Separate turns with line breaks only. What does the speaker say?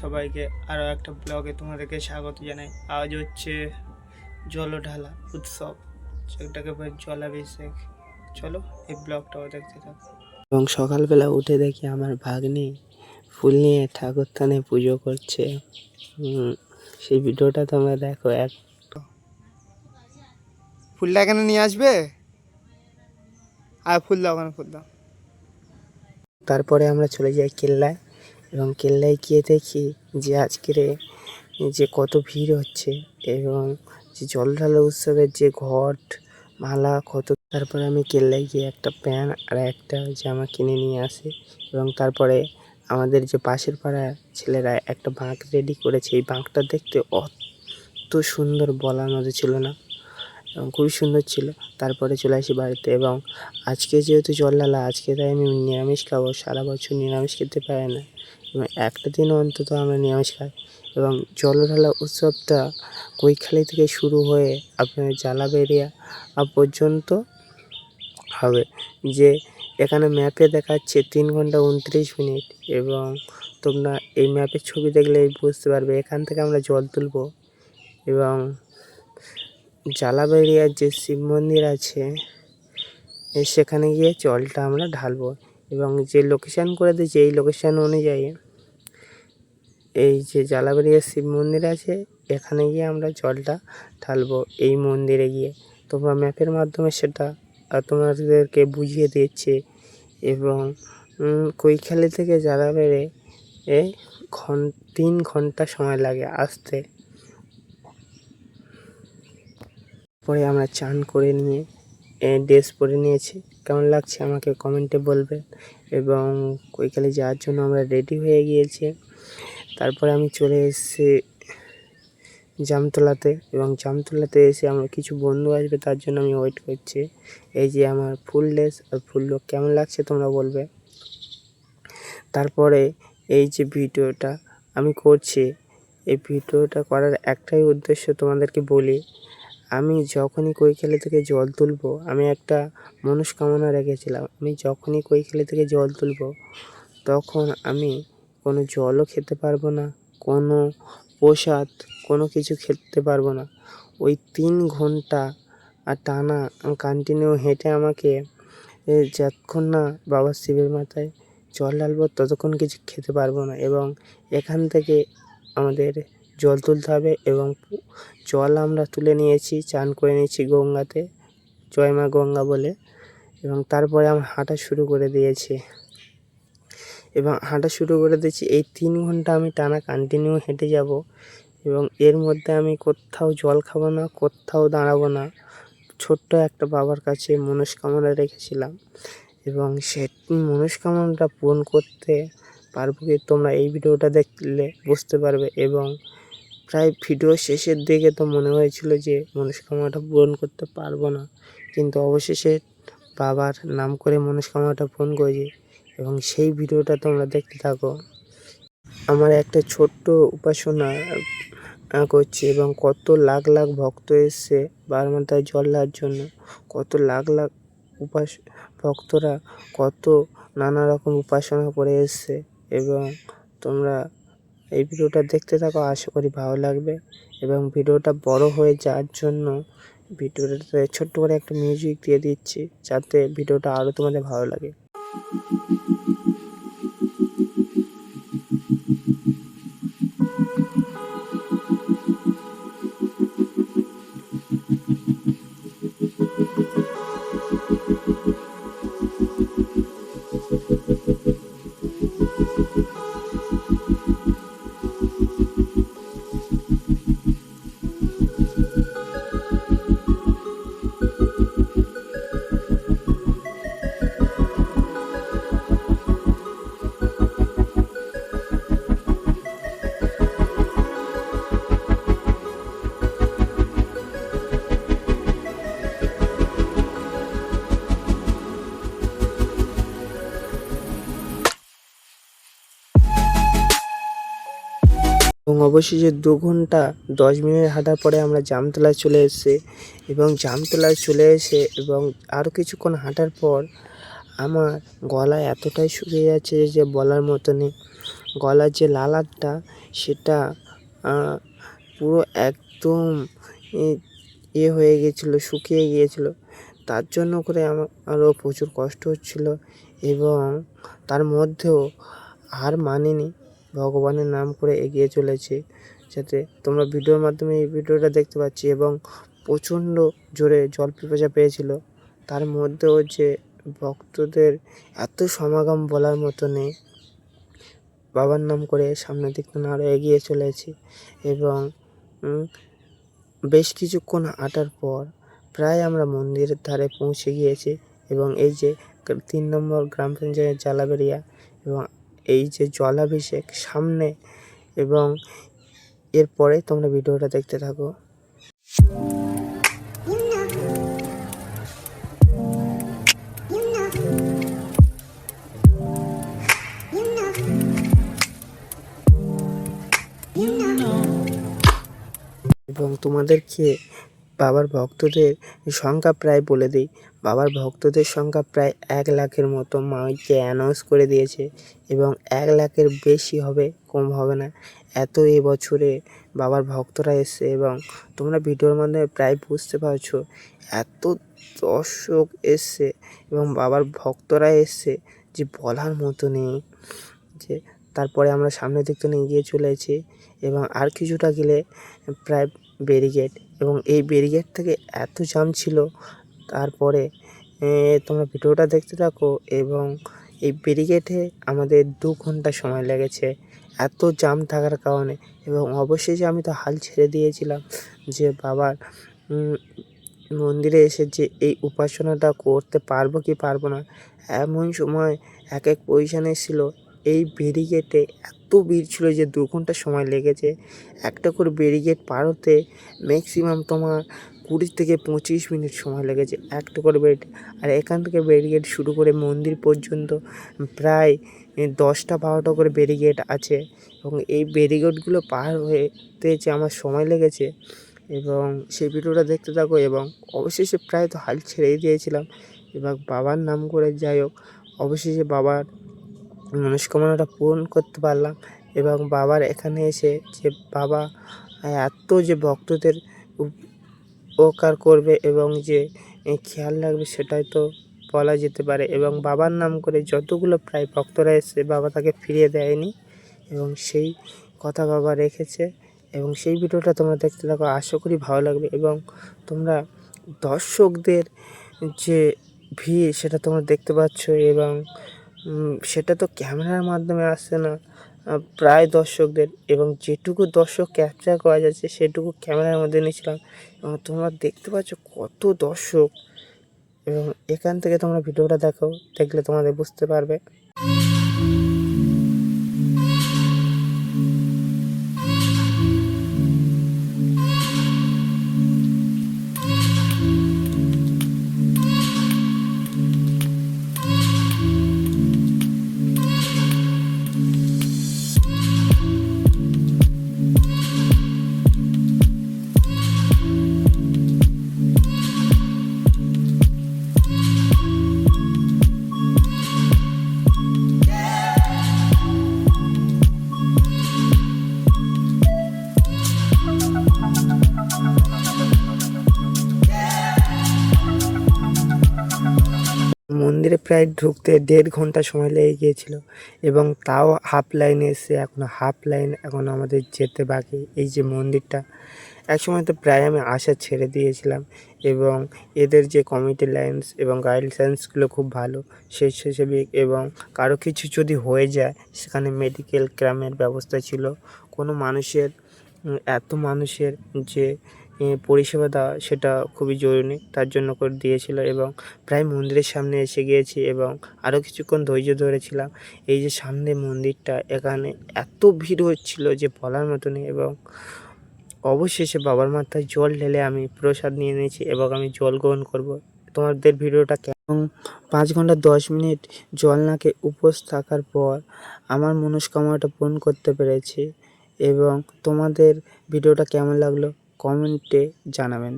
সবাইকে আরও একটা ব্লগে তোমাদেরকে স্বাগত জানাই। আজ হচ্ছে জলঢালা উৎসব। সেটাকে বলে জলাভিষেক। চলো এই ব্লগটাও দেখতে থাকো। এবং সকালবেলা উঠে দেখি আমার ভাগ্নি ফুল নিয়ে ঠাকুর থানে পুজো করছে। সেই ভিডিওটা তোমরা দেখো এক ফুলটা এখানে নিয়ে আসবে? আর ফুল দাও ওখানে ফুল দাও। তারপরে আমরা চলে যাই কেল্লায়। এবং কেল্লায় গিয়ে দেখি যে আজকের যে কত ভিড় হচ্ছে এবং যে জল ঢালা উৎসবের যে ঘট, মালা, কত তারপরে আমি কেল্লায় গিয়ে একটা প্যান্ট আর একটা জামা কিনে নিয়ে আসি এবং তারপরে আমাদের যে পাশের পাড়ার ছেলেরা একটা বাঁক রেডি করেছে। এই বাঁকটা দেখতে অত সুন্দর বলার মতো ছিল না। এবং খুবই সুন্দর ছিল। তারপরে চলে আসি বাড়িতে এবং আজকে যেহেতু জল ঢালা, আজকে তাই আমি নিরামিষ খাব। সারা বছর নিরামিষ খেতে পারি না। এবং একটা দিন অন্তত আমরা নিরামিষ খাই। এবং জল ঢালা উৎসবটা কৈখালি থেকে শুরু হয়ে আপনার জালাবেরিয়া পর্যন্ত হবে। যে এখানে ম্যাপে দেখাচ্ছে তিন ঘণ্টা উনত্রিশ মিনিট এবং তোমরা এই ম্যাপের ছবি দেখলে বুঝতে পারবে এখান থেকে আমরা জল তুলবো এবং জালাবেরিয়ার যে শিব মন্দির আছে সেখানে গিয়ে জলটা আমরা ঢালবো এবং যে লোকেশান করে দিয়েছে, এই লোকেশান অনুযায়ী এই যে জালাবাড়িয়া শিব মন্দির আছে, এখানে গিয়ে আমরা জলটা ঢালবো এই মন্দিরে গিয়ে। তোমরা ম্যাপের মাধ্যমে সেটা তোমাদেরকে বুঝিয়ে দিচ্ছে এবং কৈখালি থেকে জালাবেড়ে এই ঘন তিন ঘণ্টা সময় লাগে আসতে। পরে আমরা চান করে নিয়ে ড্রেস পরে নিয়েছি। কেমন লাগছে আমাকে কমেন্টে বলবেন। এবং কৈখালি যাওয়ার জন্য আমরা রেডি হয়ে গিয়েছি। তারপরে আমি চলে এসেছি জামতলাতে। এবং জামতলাতে এসে আমার কিছু বন্ধু আসবে, তার জন্য আমি ওয়েট করছি। এই যে আমার ফুল ড্রেস আর ফুল লোক কেমন লাগছে তোমরা বলবে। তারপরে এই যে ভিডিওটা আমি করছি, এই ভিডিওটা করার একটাই উদ্দেশ্য তোমাদেরকে বলি আমি যখনই কৈখালি থেকে জল তুলবো, আমি একটা মনস্কামনা রেখেছিলাম। আমি যখনই কৈখালি থেকে জল তুলবো, তখন আমি কোনো জলও খেতে পারব না, কোনো প্রসাদ, কোনো কিছু খেতে পারব না। ওই তিন ঘণ্টা আর টানা কন্টিনিউ হেঁটে আমাকে যতক্ষণ না বাবা শিবের মাথায় জল ঢালবো, ততক্ষণ কিছু খেতে পারব না। এবং এখান থেকে আমাদের জল তুলতে হবে এবং জল আমরা তুলে নিয়েছি, চান করে নিয়েছি গঙ্গাতে, জয় মা গঙ্গা বলে। এবং তারপরে আমরা হাঁটা শুরু করে দিয়েছি। এবং হাঁটা শুরু করে দিয়েছি, এই তিন ঘণ্টা আমি টানা কন্টিনিউ হেঁটে যাব। এবং এর মধ্যে আমি কোথাও জল খাব না, কোথাও দাঁড়াবো না। ছোট্ট একটা বাবার কাছে মনস্কামনা রেখেছিলাম। এবং সে মনস্কামনাটা পূরণ করতে পারব কি তোমরা এই ভিডিওটা দেখলে বুঝতে পারবে। এবং প্রায় ভিডিও শেষের দিকে তো মনে হয়েছিল যে মনস্কামনাটা পূরণ করতে পারব না। কিন্তু অবশেষে বাবার নাম করে মনস্কামনাটা পূরণ করেছি এবং সেই ভিডিওটা তোমরা দেখতে থাকো। আমার একটা ছোট্ট উপাসনা করছি এবং কত লাখ লাখ ভক্ত এসছে বারমাতায় জল দেওয়ার জন্য। কত লাখ লাখ উপাস, ভক্তরা কত নানা রকম উপাসনা করে এসছে এবং তোমরা এই ভিডিওটা দেখতে থাকো, আশা করি ভালো লাগবে। এবং ভিডিওটা বড় হয়ে যাওয়ার জন্য ভিডিওটাতে ছোট্ট করে একটা মিউজিক দিয়ে দিচ্ছি, যাতে ভিডিওটা আরও তোমাদের ভালো লাগে। অবশেষে দু ঘণ্টা দশ মিনিট হাঁটার পরে আমরা জামতলায় চলে এসেছি এবং জামতলায় চলে এসে এবং আরও কিছুক্ষণ হাঁটার পর আমার গলা এতটাই শুকিয়ে যাচ্ছে যে বলার মতো নেই। গলার যে লালাটা সেটা পুরো একদম ইয়ে হয়ে গিয়েছিল, শুকিয়ে গিয়েছিল। তার জন্য করে আমার আরও প্রচুর কষ্ট হচ্ছিল এবং তার মধ্যেও হার মানিনি ভগবানের নাম করে এগিয়ে চলেছি, যাতে তোমরা ভিডিওর মাধ্যমে এই ভিডিওটা দেখতে পাচ্ছি এবং প্রচণ্ড জোরে জল পিপাসা পেয়েছিল। তার মধ্যেও যে ভক্তদের এত সমাগম বলার মতো নেই, বাবার নাম করে সামনের দিক থেকে আরও এগিয়ে চলেছি এবং বেশ কিছুক্ষণ হাঁটার পর প্রায় আমরা মন্দিরের ধারে পৌঁছে গিয়েছি এবং এই যে তিন নম্বর গ্রাম পঞ্চায়েত জালাবেরিয়া এবং এই যে জলাভিষেক সামনে এবং এরপরে তোমরা ভিডিওটা দেখতে থাকো। এবং তোমাদেরকে বাবার ভক্তদের সংখ্যা প্রায় বলে দিই। বাবার ভক্তদের সংখ্যা প্রায় এক লাখের মতো মাইকে অ্যানাউন্স করে দিয়েছে এবং এক লাখের বেশি হবে, কম হবে না। এত এই বছরে বাবার ভক্তরা এসছে এবং তোমরা ভিডিওর মাধ্যমে প্রায় বুঝতে পারছ, এত দর্শক এসছে এবং বাবার ভক্তরা এসছে যে বলার মতো নেই, যে তারপরে আমরা সামনের দিক থেকে এগিয়ে চলেছি এবং আর কিছুটা গেলে প্রায় ব্যারিকেড এবং এই ব্যারিকেড থেকে এত জাম ছিল। তারপরে তোমরা ভিডিওটা দেখতে থাকো এবং এই ব্যারিকেডে আমাদের দু ঘণ্টা সময় লেগেছে এত জাম থাকার কারণে এবং অবশেষে আমি তো হাল ছেড়ে দিয়েছিলাম যে বাবার মন্দিরে এসে যে এই উপাসনাটা করতে পারব কি পারব না, এমন সময় এক এক পজিশানে ছিল এই ব্যারিকেডে এত ভিড় ছিল যে দু ঘণ্টা সময় লেগেছে। একটা করে ব্যারিকেড পার হতে ম্যাক্সিমাম তোমার কুড়ি থেকে পঁচিশ মিনিট সময় লেগেছে একটা করে ব্যারিকেড। আর এখান থেকে ব্যারিকেড শুরু করে মন্দির পর্যন্ত প্রায় দশটা বারোটা করে ব্যারিকেড আছে এবং এই ব্যারিকেডগুলো পার হতে যে আমার সময় লেগেছে এবং সেই ভিডিওটা দেখতে থাকো এবং অবশেষে প্রায় তো হাল ছেড়েই দিয়েছিলাম এবং বাবার নাম করে যাই হোক, অবশেষে বাবার মনস্কামনাটা পূরণ করতে পারলাম এবং বাবার এখানে এসে যে বাবা এত যে ভক্তদের উপ- উপকার করবে এবং যে খেয়াল রাখবে সেটাই তো বলা যেতে পারে এবং বাবার নাম করে যতগুলো প্রায় ভক্তরা এসে বাবা তাকে ফিরিয়ে দেয়নি এবং সেই কথা বাবা রেখেছে এবং সেই ভিডিওটা তোমরা দেখতে থাকো, আশা করি ভালো লাগবে এবং তোমরা দর্শকদের যে ভিড় সেটা তোমরা দেখতে পাচ্ছ এবং সেটা তো ক্যামেরার মাধ্যমে আসছে না। প্রায় দর্শকদের এবং যেটুকু দর্শক ক্যাপচার করা যাচ্ছে, সেটুকু ক্যামেরার মধ্যে নিয়েছিলাম। এবং তোমরা দেখতে পাচ্ছ কত দর্শক। এবং এখান থেকে তোমরা ভিডিওটা দেখো দেখলে তোমাদের বুঝতে পারবে। প্রায় ঢুকতে দেড় ঘণ্টা সময় লেগে গিয়েছিল এবং তাও হাফ লাইনে এসে এখনও হাফ লাইন এখন আমাদের যেতে বাকি, এই যে মন্দিরটা। একসময় তো প্রায় আমি আশা ছেড়ে দিয়েছিলাম এবং এদের যে কমিটি লাইন্স এবং গাইডলাইন্সগুলো খুব ভালো স্বেচ্ছাসেবী এবং কারও কিছু যদি হয়ে যায়, সেখানে মেডিকেল ক্যাম্পের ব্যবস্থা ছিল। কোনো মানুষের এত মানুষের যে পরিষেবা দেওয়া সেটা খুবই জরুরি। তার জন্য করে দিয়েছিল এবং প্রায় মন্দিরের সামনে এসে গিয়েছি এবং আরও কিছুক্ষণ ধৈর্য ধরেছিলাম। এই যে সামনে মন্দিরটা, এখানে এত ভিড় হচ্ছিল যে বলার মতো নেই এবং অবশেষে বাবার মাথায় জল ঢেলে আমি প্রসাদ নিয়ে নিয়েছি এবং আমি জল গ্রহণ করব। তোমাদের ভিডিওটা কেমন পাঁচ ঘণ্টা দশ মিনিট জল নাকে উপোস থাকার পর আমার মনস্কামনাটা পূরণ করতে পেরেছি এবং তোমাদের ভিডিওটা কেমন লাগল? কমেন্টে জানাবেন।